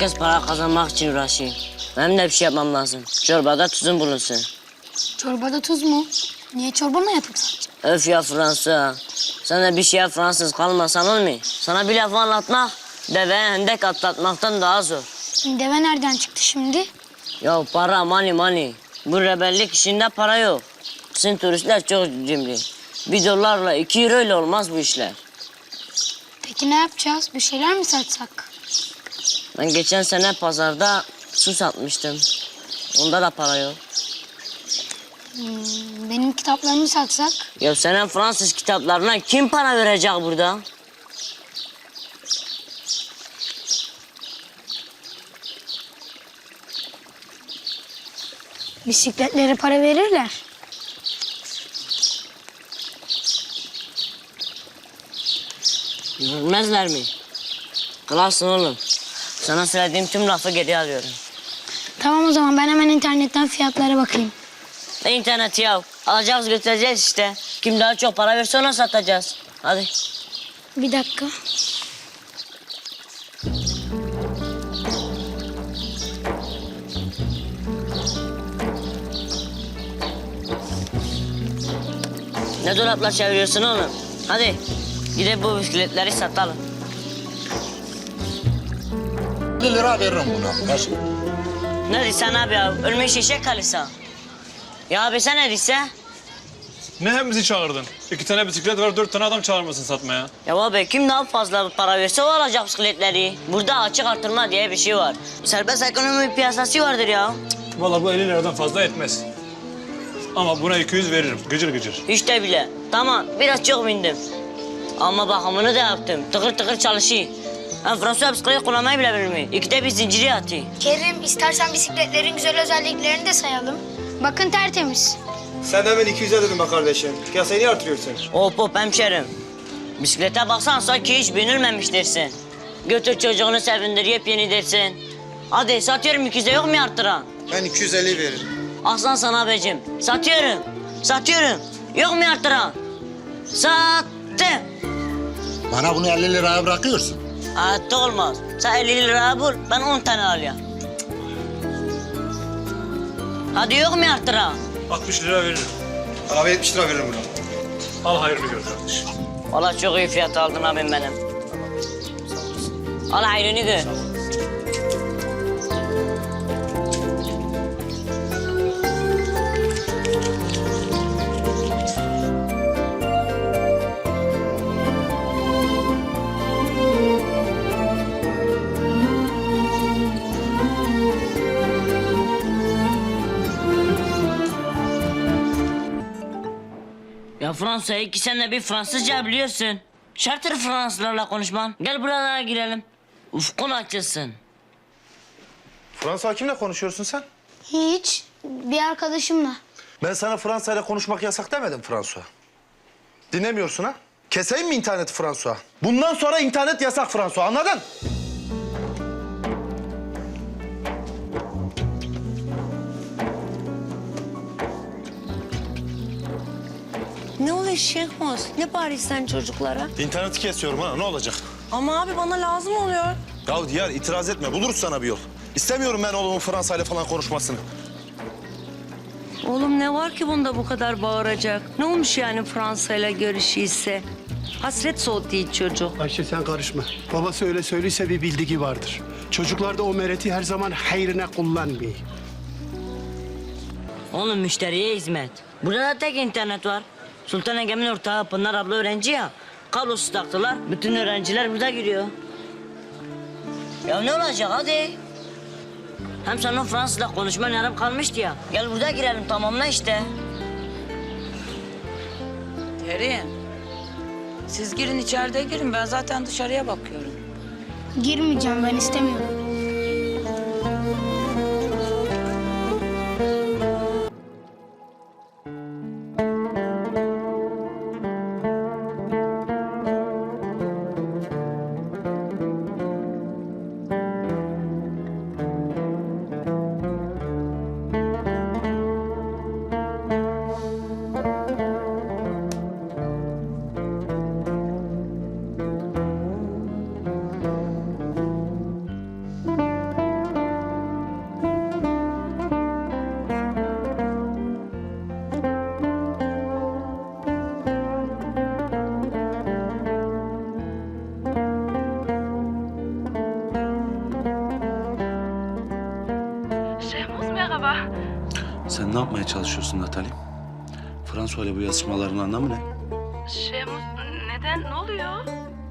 Herkes para kazanmak için uğraşıyor. Benim de bir şey yapmam lazım. Çorbada tuzum bulunsun. Çorbada tuz mu? Niye çorba mı yapıp satacağım? Öf ya Fransa. Sen de bir şeye Fransız kalmasan olmuyor. Sana bir laf anlatmak, deveye hendek atlatmaktan daha zor. Deve nereden çıktı şimdi? Ya para, money, money. Bu rebellik işinde para yok. Sizin turistler çok cimri. Bir dolarla, iki euro ile olmaz bu işler. Peki ne yapacağız? Bir şeyler mi satsak? Ben geçen sene pazarda su satmıştım. Onda da para yok. Benim kitaplarımı satsak? Ya senin Fransız kitaplarına kim para verecek burada? Bisikletlere para verirler. Bilmezler mi? Kralsın oğlum. Sana söylediğim tüm lafı geri alıyorum. Tamam o zaman ben hemen internetten fiyatlara bakayım. Ne interneti ya? Alacağız götüreceğiz işte. Kim daha çok para verirse ona satacağız. Hadi. Bir dakika. Ne dolapla çeviriyorsun oğlum? Hadi. Gidip bu bisikletleri satalım. 50 lira veririm buna. Kaç? Ne diyorsun abi ya? Ölmüş şişe kalırsa. Ya abi sen ne diyorsun? Ne hem bizi çağırdın? İki tane bisiklet var, dört tane adam çağırmasın satmaya. Ya abi kim daha fazla para verse o alacak bisikletleri. Burada açık artırma diye bir şey var. Serbest ekonomi piyasası vardır ya. Vallahi bu 50 liradan fazla etmez. Ama buna 200 veririm, gıcır gıcır. Hiç de bile. Tamam biraz çok bindim. Ama bakımını da yaptım. Tıkır tıkır çalışıyor. Ben Fransız bisiklet kullanmayı bile bilmiyor. İkide bir zinciri atıyor. Kerim istersen bisikletlerin güzel özelliklerini de sayalım. Bakın tertemiz. Sen hemen 200'e dedim be kardeşim. Piyasayı niye artırıyorsun? Hop hop hemşerim. Bisiklete baksan sanki hiç binilmemiş dersin. Götür çocuğunu sevindir yepyeni dersin. Hadi satıyorum 200'e yok mu arttıran? Ben 250 veririm. Aslan sana abicim. Satıyorum. Satıyorum. Yok mu arttıran? Sattım. Bana bunu 50 liraya bırakıyorsun. Hayatta olmaz. Sen 50 lira bul, ben 10 tane alayım. Hadi yok mu arttıran? 60 lira veririm. Abi 70 lira veririm buna. Al hayrını gör kardeşim. Valla çok iyi fiyat aldın abim benim. Al hayrını gör. Ya Fransa'ya iki sene bir Fransızca biliyorsun. Şartır Fransızlarla konuşman. Gel buralara girelim. Ufkun açılsın. Fransa kimle konuşuyorsun sen? Hiç. Bir arkadaşımla. Ben sana Fransa ile konuşmak yasak demedim Fransa. Dinlemiyorsun ha? Keseyim mi interneti Fransa? Bundan sonra internet yasak Fransa anladın? Ne oluyor Şehmoz? Ne bağırıyorsun sen çocuklara? İnterneti kesiyorum ha ne olacak? Ama abi bana lazım oluyor. Ya diğer itiraz etme buluruz sana bir yol. İstemiyorum ben oğlumun Fransa ile falan konuşmasını. Oğlum ne var ki bunda bu kadar bağıracak? Ne olmuş yani Fransa ile görüşüyse? Hasret soğutuyor çocuk. Ayşe sen karışma. Babası öyle söylüyse bir bildiği vardır. Çocuklar da o mereti her zaman hayrına kullanmıyor. Oğlum müşteriye hizmet. Burada da tek internet var. Sultan Egemen ortağı Pınar abla öğrenci ya. Kablosuz taktılar. Bütün öğrenciler burada giriyor. Ya ne olacak hadi. Hem senin Fransızla konuşman yarım kalmıştı ya. Gel burada girelim tamamla işte. Derin. Siz girin içeride girin. Ben zaten dışarıya bakıyorum. Girmeyeceğim ben istemiyorum. Yapmaya çalışıyorsun Natali? Fransa ile bu yazışmaların anlamı ne? Şemus neden ne oluyor?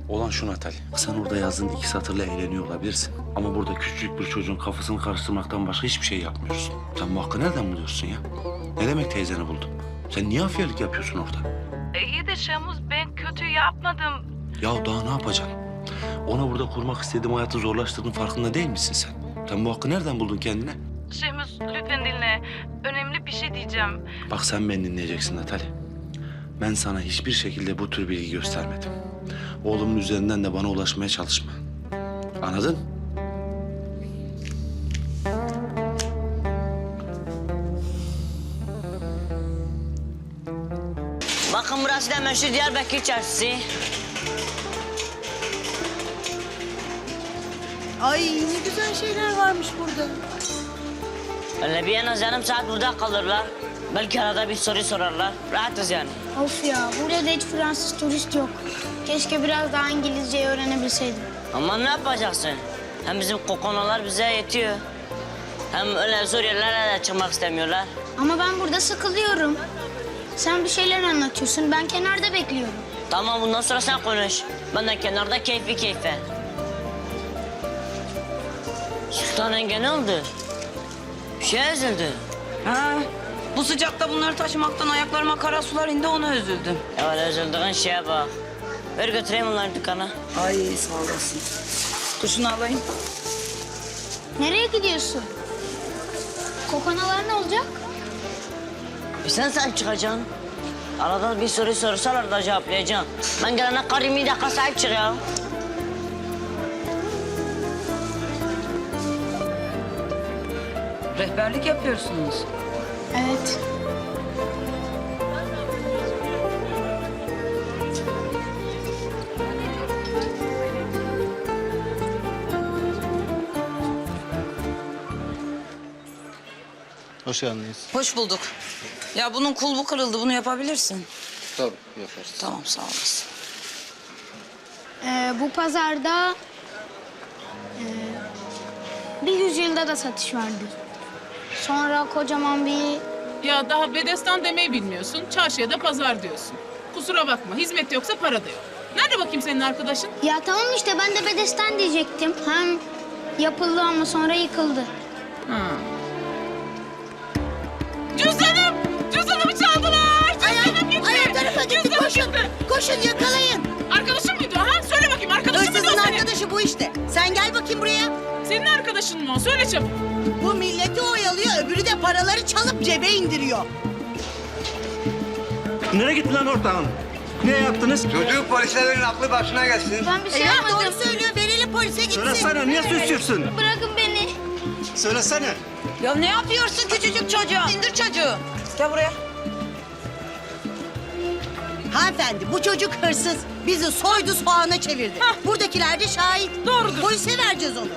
Olan şu Natali. Sen orada yazdığın iki satırla eğleniyor olabilirsin. Ama burada küçücük bir çocuğun kafasını karıştırmaktan başka hiçbir şey yapmıyorsun. Sen bu hakkı nereden buluyorsun ya? Ne demek teyzeni buldun? Sen niye afiyelik yapıyorsun orada? İyi de Şemus ben kötü yapmadım. Ya daha ne yapacaksın? Ona burada kurmak istediğim hayatı zorlaştırdığın farkında değil misin sen? Sen bu hakkı nereden buldun kendine? Şemus lütfen dinle. Önemli bir şey diyeceğim. Bak sen beni dinleyeceksin Natali. Ben sana hiçbir şekilde bu tür bilgi göstermedim. Oğlumun üzerinden de bana ulaşmaya çalışma. Anladın? Bakın burası da meşhur Diyarbakır çarşısı. Ay ne güzel şeyler varmış burada. Öyle bir yana yarım saat burada kalırlar. Belki arada bir soru sorarlar. Rahatız yani. Of ya burada da hiç Fransız turist yok. Keşke biraz daha İngilizceyi öğrenebilseydim. Ama ne yapacaksın? Hem bizim kokonalar bize yetiyor. Hem öyle zor yerlere de çıkmak istemiyorlar. Ama ben burada sıkılıyorum. Sen bir şeyler anlatıyorsun. Ben kenarda bekliyorum. Tamam bundan sonra sen konuş. Ben de kenarda keyfi keyfe. Sultan yenge ne oldu? Bir şey üzüldü. Ha, bu sıcakta bunları taşımaktan ayaklarıma kara sular indi ona üzüldüm. Ya öyle üzüldüğün şeye bak. Ver götüreyim onları dükkana. Ay sağ olasın. Kuşunu alayım. Nereye gidiyorsun? Kokonalar ne olacak? Bir sen sen çıkacaksın. Arada bir soru sorsalar da cevaplayacaksın. Ben gelene karimi dakika sahip çık ya. Rehberlik yapıyorsunuz. Evet. Hoş geldiniz. Hoş bulduk. Ya bunun kulbu kırıldı. Bunu yapabilirsin. Tabii yaparız. Tamam sağ olasın. Ee, bu pazarda ee, bir yüzyılda da satış vardı. Sonra kocaman bir Ya daha bedestan demeyi bilmiyorsun. Çarşıya da pazar diyorsun. Kusura bakma hizmet yoksa para da yok. Nerede bakayım senin arkadaşın? Ya tamam işte ben de bedesten diyecektim. Hem yapıldı ama sonra yıkıldı. Cüzdanım! Cüzdanımı çaldılar! Cüzdanım gitti! Ay o tarafa gitti Cüzdanım koşun. gitti. Koşun yakalayın. Arkadaşın mıydı o ha? Söyle bakayım arkadaşın mıydı o Hırsızın senin? arkadaşı bu işte. Sen gel bakayım buraya. Senin arkadaşın mı o? Söyle çabuk. Bu milleti oyalıyor de paraları çalıp cebe indiriyor. Nereye gitti lan ortağın? Ne yaptınız? Çocuğu polise verin aklı başına gelsin. Ben bir şey Evet yapmadım. doğru söylüyor verelim polise gitsin. Söylesene niye susuyorsun? Bırakın beni. Söylesene. Ya ne yapıyorsun küçücük çocuğa? İndir çocuğu. Gel buraya. Hanımefendi bu çocuk hırsız. Bizi soydu soğana çevirdi. Buradakiler de şahit. Doğrudur. Polise vereceğiz onu.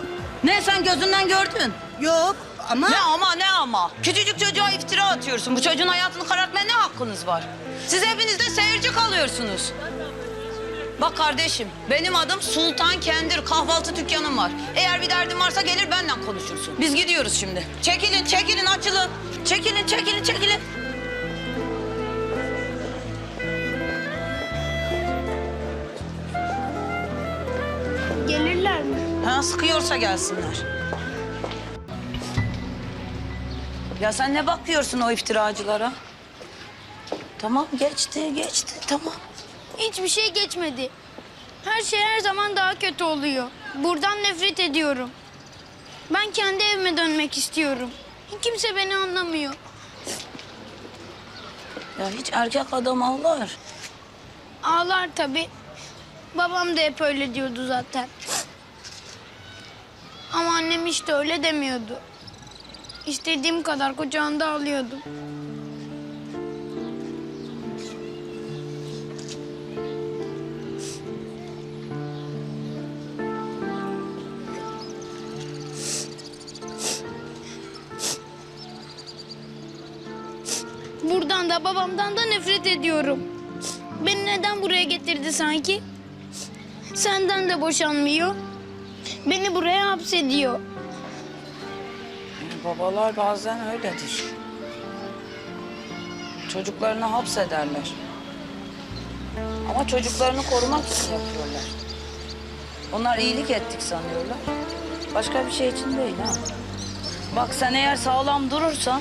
Ne sen gözünden gördün? Yok ama... Ne ama ne ama? Küçücük çocuğa iftira atıyorsun. Bu çocuğun hayatını karartmaya ne hakkınız var? Siz hepiniz de seyirci kalıyorsunuz. Bak kardeşim, benim adım Sultan Kendir. Kahvaltı dükkanım var. Eğer bir derdin varsa gelir benden konuşursun. Biz gidiyoruz şimdi. Çekilin, çekilin, açılın. Çekilin, çekilin, çekilin. Gelirler mi? Ha, sıkıyorsa gelsinler. Ya sen ne bakıyorsun o iftiracılara? Tamam, geçti, geçti, tamam. Hiçbir şey geçmedi. Her şey her zaman daha kötü oluyor. Buradan nefret ediyorum. Ben kendi evime dönmek istiyorum. Kimse beni anlamıyor. Ya hiç erkek adam ağlar. Ağlar tabii. Babam da hep öyle diyordu zaten. Ama annem hiç de öyle demiyordu. İstediğim kadar kucağında ağlıyordum. Buradan da babamdan da nefret ediyorum. Beni neden buraya getirdi sanki? Senden de boşanmıyor. Beni buraya hapsediyor. Babalar bazen öyledir. Çocuklarını hapsederler. Ama çocuklarını korumak için yapıyorlar. Onlar iyilik ettik sanıyorlar. Başka bir şey için değil ha. Bak sen eğer sağlam durursan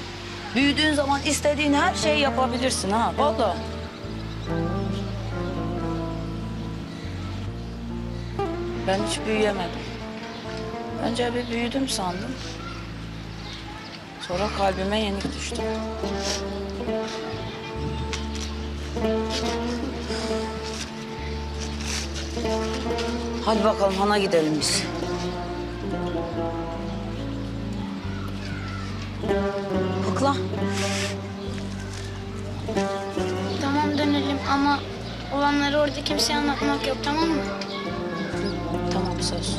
büyüdüğün zaman istediğin her şeyi yapabilirsin ha. Vallahi. Ben hiç büyüyemedim. Önce bir büyüdüm sandım. Sonra kalbime yenik düştü. Hadi bakalım hana gidelim biz. Kukla. Tamam dönelim ama olanları orada kimseye anlatmak yok tamam mı? Tamam söz.